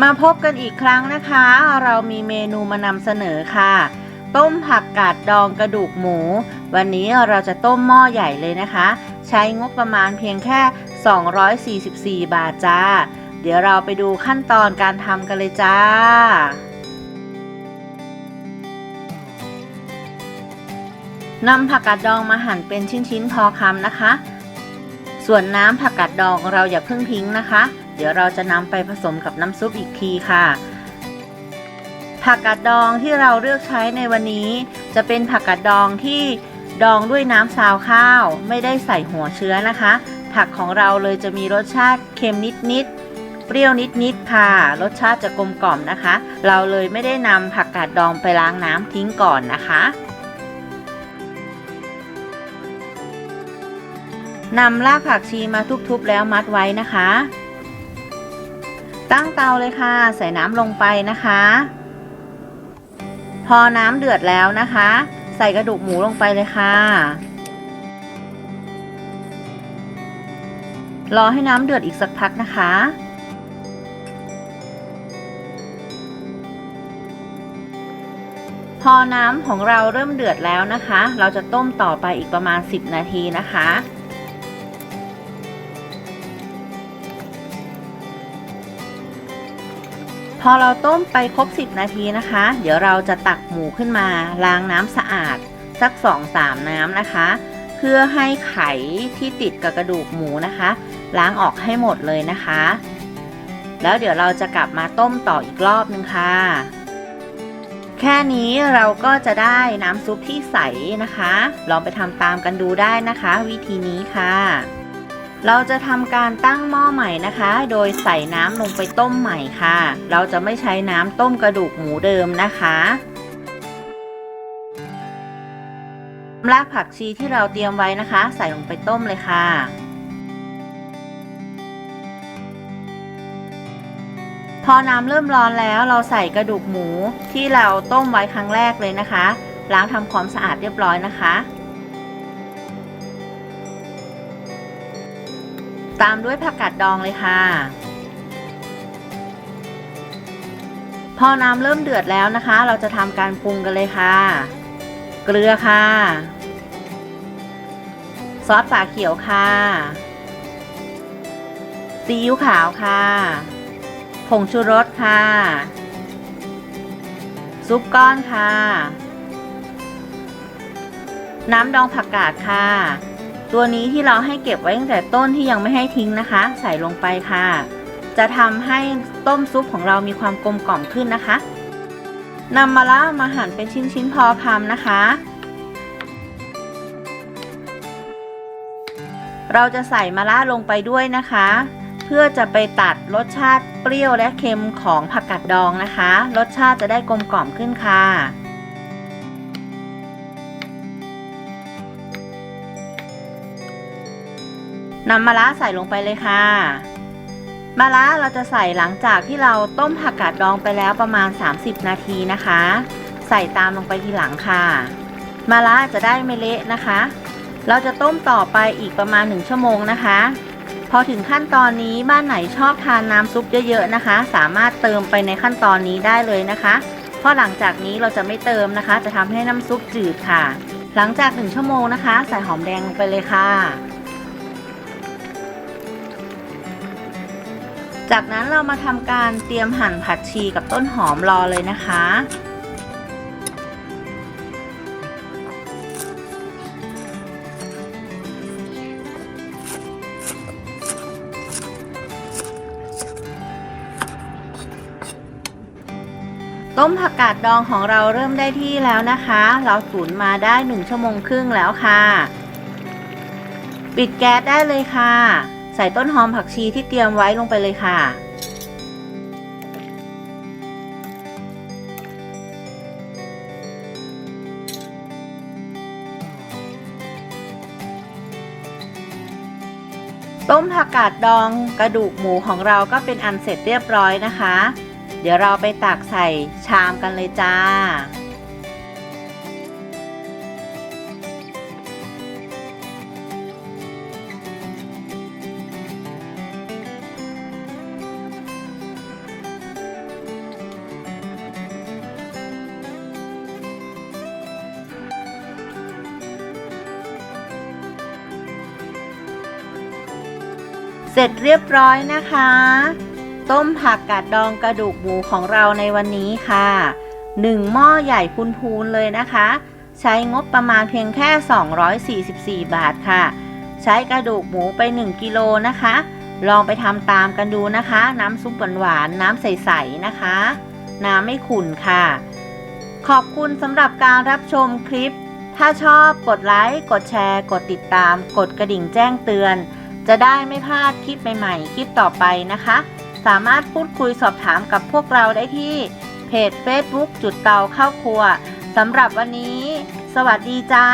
มาพบกันอีกครั้งนะคะ เรามีเมนูมานำเสนอค่ะ ต้มผักกาดดองกระดูกหมู วันนี้เราจะต้มหม้อใหญ่เลยนะคะ ใช้งบประมาณเพียงแค่ 244 บาทจ้า เดี๋ยวเราไปดูขั้นตอนการทำกันเลยจ้านำผักกาดดองมาหั่นเป็นชิ้นๆพอคำนะคะ ส่วนน้ำผักกาดดองเราอย่าเพิ่งทิ้งนะคะ เดี๋ยวเราจะนำไปผสมกับน้ำซุปอีกทีค่ะ ผักกาดดองที่เราเลือกใช้ในวันนี้ จะเป็นผักกาดดองที่ดองด้วยน้ำซาวข้าว ไม่ได้ใส่หัวเชื้อนะคะ ผักของเราเลยจะมีรสชาติเค็มนิดๆ เปรี้ยวนิดๆ ค่ะ รสชาติจะกลมกล่อมนะคะ เราเลยไม่ได้นำผักกาดดองไปล้างน้ำทิ้งก่อนนะคะนำรากผักชีมาทุบๆแล้วมัดไว้นะคะ ตั้งเตาเลยค่ะ ใส่น้ำลงไปนะคะ พอน้ำเดือดแล้วนะคะ ใส่กระดูกหมูลงไปเลยค่ะ รอให้น้ำเดือดอีกสักพักนะคะพอน้ำของเราเริ่มเดือดแล้วนะคะ เราจะต้มต่อไปอีกประมาณ 10 นาทีนะคะ พอเราต้มไปครบ 10 นาทีนะคะ เดี๋ยวเราจะตักหมูขึ้นมาล้างน้ำสะอาด สัก 2-3 น้ำนะคะ เพื่อให้ไข่ที่ติดกับกระดูกหมูนะคะ ล้างออกให้หมดเลยนะคะ แล้วเดี๋ยวเราจะกลับมาต้มต่ออีกรอบนึงค่ะ แค่นี้เราก็จะได้น้ำซุปที่ใสนะคะ ลองไปทำตามกันดูได้นะคะ วิธีนี้ค่ะ เราจะทำการตั้งหม้อใหม่นะคะ โดยใส่น้ำลงไปต้มใหม่ค่ะ เราจะไม่ใช้น้ำต้มกระดูกหมูเดิมนะคะรากผักชีที่เราเตรียมไว้นะคะ ใส่ลงไปต้มเลยค่ะ พอน้ำเริ่มร้อนแล้วเราใส่กระดูกหมูที่เราต้มไว้ครั้งแรกเลยนะคะ ล้างทำความสะอาดเรียบร้อยนะคะ ตามด้วยผักกาดดองเลยค่ะ พอน้ำเริ่มเดือดแล้วนะคะ เราจะทำการปรุงกันเลยค่ะ เกลือค่ะ ซอสฝาเขียวค่ะ ซีอิ๊วขาวค่ะ ผงชูรสค่ะ ซุปก้อนค่ะ น้ำดองผักกาดค่ะ ตัวนี้ที่เราให้เก็บไว้ตั้งแต่ต้นที่ยังไม่ให้ทิ้งนะคะ ใส่ลงไปค่ะ จะทำให้ต้มซุปของเรามีความกลมกล่อมขึ้นนะคะนำมะระมาหั่นเป็นชิ้นๆพอคำนะคะ เราจะใส่มะระลงไปด้วยนะคะ เพื่อจะไปตัดรสชาติเปรี้ยวและเค็มของผักกาดดองนะคะ รสชาติจะได้กลมกล่อมขึ้นค่ะ นำมะระใส่ลงไปเลยค่ะมะระเราจะใส่หลังจากที่เราต้มผักกาดดองไปแล้วประมาณ 30 นาทีนะคะ ใส่ตามลงไปทีหลังค่ะมะระจะได้ไม่เละนะคะ เราจะต้มต่อไปอีกประมาณ 1 ชั่วโมงนะคะ พอถึงขั้นตอนนี้บ้านไหนชอบทานน้ำซุปเยอะๆนะคะ สามารถเติมไปในขั้นตอนนี้ได้เลยนะคะ เพราะหลังจากนี้เราจะไม่เติมนะคะ จะทำให้น้ำซุปจืดค่ะ หลังจาก 1 ชั่วโมงนะคะ ใส่หอมแดงลงไปเลยค่ะ จากนั้นเรามาทำการเตรียมหั่นผักชีกับต้นหอมรอเลยนะคะ ต้มผักกาดดองของเราเริ่มได้ที่แล้วนะคะ เราตุ๋นมาได้ 1 ชั่วโมงครึ่งแล้วค่ะ ปิดแก๊สได้เลยค่ะ ใส่ต้นหอมผักชีที่เตรียมไว้ลงไปเลยค่ะ ต้มผักกาดดองกระดูกหมูของเราก็เป็นอันเสร็จเรียบร้อยนะคะ เดี๋ยวเราไปตักใส่ชามกันเลยจ้า เสร็จเรียบร้อยนะคะ ต้มผักกาดดองกระดูกหมูของเราในวันนี้ค่ะหนึ่งหม้อใหญ่พูนๆเลยนะคะ ใช้งบประมาณเพียงแค่ 244 บาทค่ะ ใช้กระดูกหมูไป 1 กิโลนะคะ ลองไปทำตามกันดูนะคะ น้ำซุปหวานๆน้ำใสๆนะคะ น้ำไม่ขุ่นค่ะ ขอบคุณสำหรับการรับชมคลิป ถ้าชอบกดไลค์ กดแชร์ กดติดตาม กดกระดิ่งแจ้งเตือน จะได้ไม่พลาดคลิปใหม่ๆ คลิปต่อไปนะคะ สามารถพูดคุยสอบถามกับพวกเราได้ที่เพจ Facebook จุดเตาเข้าครัวสำหรับวันนี้ สวัสดีจ้า